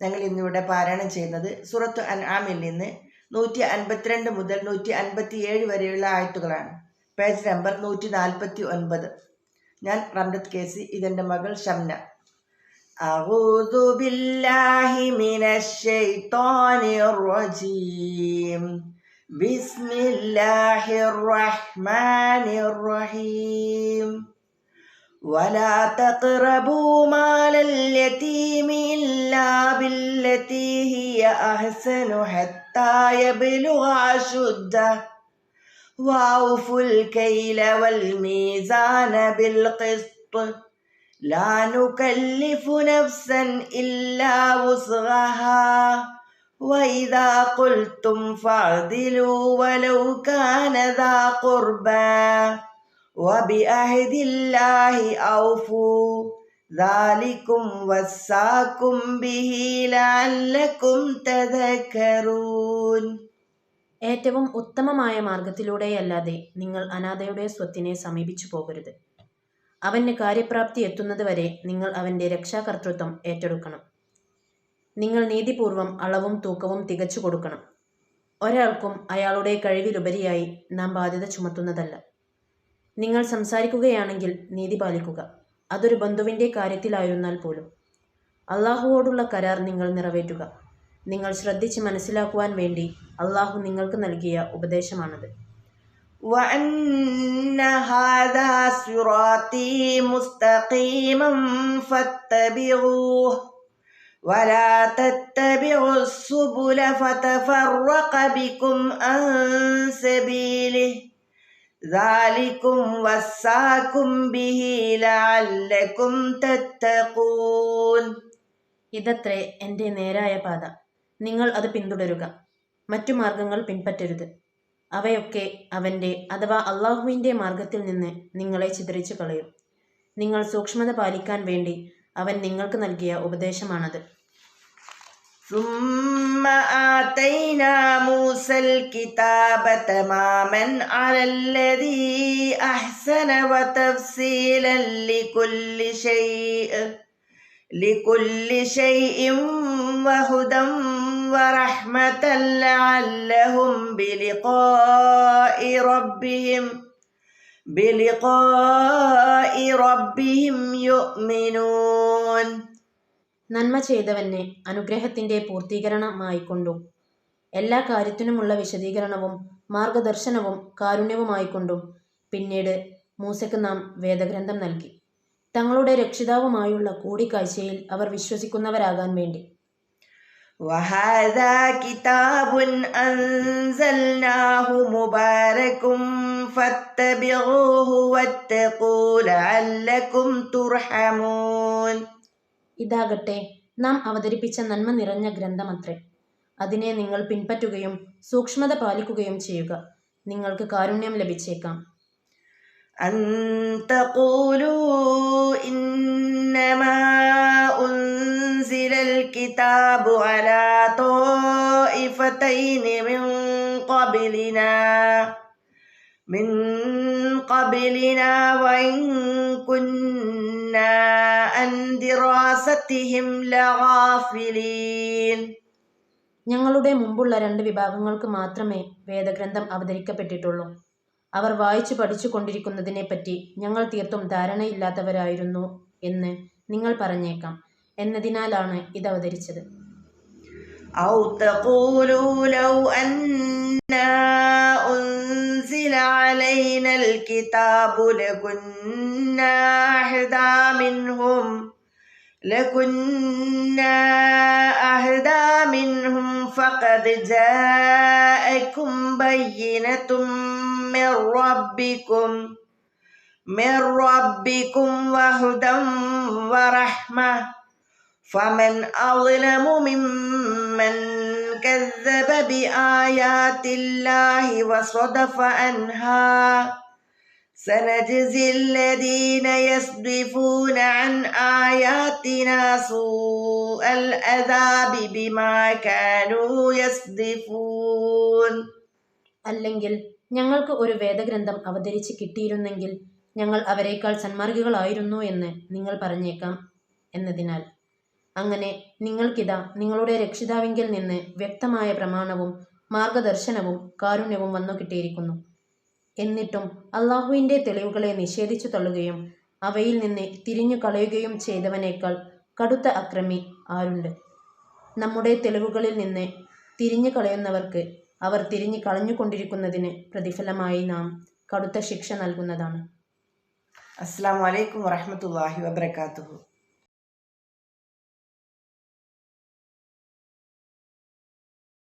ഞങ്ങൾ ഇന്നിവിടെ പാരായണം ചെയ്യുന്നത് സൂറത്ത് അൻആമിൽ നിന്ന് നൂറ്റി അൻപത്തിരണ്ട് മുതൽ നൂറ്റി അൻപത്തി ഏഴ് വരെയുള്ള ആയത്തുകളാണ് പേജ് നമ്പർ നൂറ്റി നാൽപ്പത്തി ഒൻപത് ഞാൻ റംലത്ത് കേസി ഇതെൻ്റെ മകൾ ഷംന أعوذ بالله من الشيطان الرجيم بسم الله الرحمن الرحيم ولا تقربوا مال اليتيم إلا بالتي هي أحسن حتى يبلغ أشده. وأوفوا الكيل والميزان بالقسط. لا نكلف نفسا إلا وسعها. وإذا قلتم فاعدلوا ولو كان ذا قربى. وبعهد الله أوفوا. ذلكم وساكم به لعلكم تذكرون ഏറ്റവും ഉത്തമമായ മാർഗത്തിലൂടെയല്ലാതെ നിങ്ങൾ അനാഥയുടെ സ്വത്തിനെ സമീപിച്ചു പോകരുത് അവന് കാര്യപ്രാപ്തി എത്തുന്നതുവരെ നിങ്ങൾ അവൻ്റെ രക്ഷാകർതൃത്വം ഏറ്റെടുക്കണം നിങ്ങൾ നീതിപൂർവം അളവും തൂക്കവും തികച്ചു കൊടുക്കണം ഒരാൾക്കും അയാളുടെ കഴിവിലുപരിയായി നാം ബാധ്യത ചുമത്തുന്നതല്ല നിങ്ങൾ സംസാരിക്കുകയാണെങ്കിൽ നീതി പാലിക്കുക അതൊരു ബന്ധുവിൻ്റെ കാര്യത്തിലായിരുന്നാൽ പോലും അള്ളാഹുവോടുള്ള കരാർ നിങ്ങൾ നിറവേറ്റുക നിങ്ങൾ ശ്രദ്ധിച്ച് മനസ്സിലാക്കുവാൻ വേണ്ടി അള്ളാഹു നിങ്ങൾക്ക് നൽകിയ ഉപദേശമാണത് وأن هذا صراطي مستقيما فاتبعوه ولا تتبعوا السبل فتفرق بكم عن سبيله ذلكم وساكم به لعلكم تتقون ഇതത്രേ എൻ്റെ നേരായ പാത നിങ്ങൾ അത് പിന്തുടരുക മറ്റു മാർഗങ്ങൾ പിൻപറ്റരുത് അവയൊക്കെ അവൻ്റെ അഥവാ അള്ളാഹുവിൻ്റെ മാർഗത്തിൽ നിന്ന് നിങ്ങളെ ചിതറിച്ചു കളയും നിങ്ങൾ സൂക്ഷ്മത പാലിക്കാൻ വേണ്ടി അവൻ നിങ്ങൾക്ക് നൽകിയ ഉപദേശമാണത് ثم آتينا موسى الكتاب تماما على الذي أحسن وتفصيلا لكل شيء لكل شيء وهدى ورحمة لعلهم بلقاء ربهم بلقاء ربهم يؤمنون. നന്മ ചെയ്തവനെ അനുഗ്രഹത്തിൻ്റെ പൂർത്തീകരണമായിക്കൊണ്ടും എല്ലാ കാര്യത്തിനുമുള്ള വിശദീകരണവും മാർഗദർശനവും കാരുണ്യവുമായിക്കൊണ്ടും പിന്നീട് മൂസയ്ക്ക് നാം വേദഗ്രന്ഥം നൽകി തങ്ങളുടെ രക്ഷിതാവുമായുള്ള കൂടിക്കാഴ്ചയിൽ അവർ വിശ്വസിക്കുന്നവരാകാൻ വേണ്ടി وهذا كتاب أنزلناه مبارك فاتبعوه واتقوا لعلكم ترحمون ഇതാകട്ടെ നാം അവതരിപ്പിച്ച നന്മ നിറഞ്ഞ ഗ്രന്ഥമത്രേ അതിനെ നിങ്ങൾ പിൻപറ്റുകയും സൂക്ഷ്മത പാലിക്കുകയും ചെയ്യുക നിങ്ങൾക്ക് കാരുണ്യം ലഭിച്ചേക്കാം أن تقولوا إنما أنزل الكتاب على طائفتين من قبلنا من قبلنا وإن كنا عن دراستهم لغافلين ഞങ്ങളുടെ മുമ്പുള്ള രണ്ട് വിഭാഗങ്ങൾക്ക് മാത്രമേ വേദഗ്രന്ഥം അവതരിക്കപ്പെട്ടിട്ടുള്ളൂ അവർ വായിച്ചു പഠിച്ചു കൊണ്ടിരിക്കുന്നതിനെപ്പറ്റി ഞങ്ങൾ തീർത്തും ധാരണയില്ലാത്തവരായിരുന്നു എന്ന് നിങ്ങൾ പറഞ്ഞേക്കാം എന്നതിനാലാണ് ഇത് അവതരിച്ചത് أو تقولوا لو أنا أنزل علينا الكتاب لكنا أهدى منهم لكنا أهدى منهم فقد جاءكم بينة من ربكم من ربكم وهدى ورحمة. فمن أظلم ممن كذب بآيات الله وصدف عنها. سنجزي الذين يصدفون عن آياتنا سوء العذاب بما كانوا يصدفون അല്ലെങ്കിൽ ഞങ്ങൾക്ക് ഒരു വേദഗ്രന്ഥം അവതരിച്ച് കിട്ടിയിരുന്നെങ്കിൽ ഞങ്ങൾ അവരെക്കാൾ സന്മാർഗികളായിരുന്നു എന്ന് നിങ്ങൾ പറഞ്ഞേക്കാം എന്നതിനാൽ അങ്ങനെ നിങ്ങൾക്കിതാ നിങ്ങളുടെ രക്ഷിതാവിങ്കിൽ നിന്ന് വ്യക്തമായ പ്രമാണവും മാർഗദർശനവും കാരുണ്യവും വന്നു കിട്ടിയിരിക്കുന്നു എന്നിട്ടും അള്ളാഹുവിന്റെ തെളിവുകളെ നിഷേധിച്ചു തള്ളുകയും അവയിൽ നിന്ന് തിരിഞ്ഞു കളയുകയും ചെയ്തവനേക്കാൾ കടുത്ത അക്രമി ആരുണ്ട്? നമ്മുടെ തെളിവുകളിൽ നിന്ന് തിരിഞ്ഞു കളയുന്നവർക്ക് അവർ തിരിഞ്ഞു കളഞ്ഞുകൊണ്ടിരിക്കുന്നതിന് പ്രതിഫലമായി നാം കടുത്ത ശിക്ഷ നൽകുന്നതാണ്. അസ്സാം വലൈക്കും വറഹമത്തല്ലാഹി വബർക്കാത്തുഹു